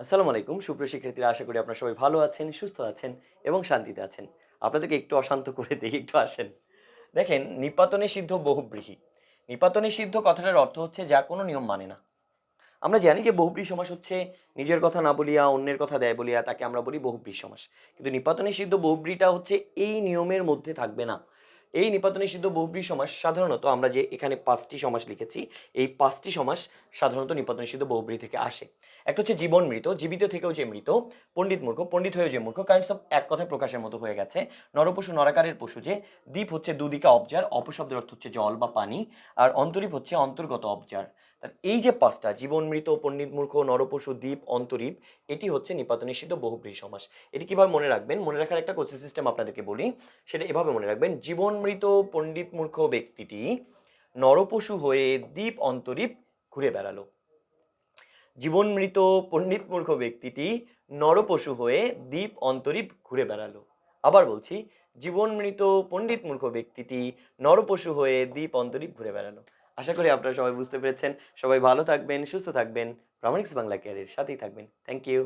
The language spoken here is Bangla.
আসসালামু আলাইকুম। সুপ্রিয় শিক্ষার্থীরা, আশা করি আপনারা সবাই ভালো আছেন, সুস্থ আছেন এবং শান্তিতে আছেন। আপনাদেরকে একটু অশান্ত করে দেখি একটু আসেন। দেখেন, নিপাতনে সিদ্ধ বহুব্রীহি। নিপাতনে সিদ্ধ কথাটার অর্থ হচ্ছে, যা কোনো নিয়ম মানে না। আমরা জানি যে বহুব্রী সমাস হচ্ছে, নিজের কথা না বলিয়া, অন্যের কথা দেয় বলিয়া, তাকে আমরা বলি বহুব্রী সমাস। কিন্তু নিপাতনে সিদ্ধ বহুব্রীটা হচ্ছে, এই নিয়মের মধ্যে থাকবে না। এই নিপাতনে সিদ্ধ বহুব্রী সমাস সাধারণত আমরা যে এখানে পাঁচটি সমাস লিখেছি, এই পাঁচটি সমাস সাধারণত নিপাতনে সিদ্ধ বহুব্রী থেকে আসে। একটা হচ্ছে জীবন মৃত, জীবিত থেকেও যে মৃত, পণ্ডিত মূর্খ, পণ্ডিত হয়েও যে মূর্খ কারণ সব এক কথায় প্রকাশের মতো হয়ে গেছে। নরপশু নরাকারের পশু যে, দ্বীপ হচ্ছে দুদিকে অবজার, অপশব্দের অর্থ হচ্ছে জল বা পানি, আর অন্তরীপ হচ্ছে অন্তর্গত অবজার। তার এই যে পাঁচটা, জীবন মৃত, পণ্ডিত মূর্খ, নরপশু, দ্বীপ, অন্তরীপ, এটি হচ্ছে নিপাত নিষিদ্ধ বহুব্রী সমাস। এটি কীভাবে মনে রাখবেন? মনে রাখার একটা কোচিং সিস্টেম আপনাদেরকে বলি। সেটা এভাবে মনে রাখবেন, জীবন মৃত, পণ্ডিত মূর্খ ব্যক্তিটি নরপশু হয়ে দ্বীপ, অন্তরীপ ঘুরে বেড়ালো। জীবন মৃত, পণ্ডিত মূর্খ ব্যক্তিটি নরপশু হয়ে দ্বীপ, অন্তরীপ ঘুরে বেড়ালো। আবার বলছি, জীবন মৃত, পণ্ডিত মূর্খ ব্যক্তিটি নরপশু হয়ে দ্বীপ, অন্তরীপ ঘুরে বেড়ালো। আশা করি আপনারা সবাই বুঝতে পেরেছেন। সবাই ভালো থাকবেন, সুস্থ থাকবেন। প্রামাণিক্স বাংলা ক্যারিয়ার সাথেই থাকবেন। Thank you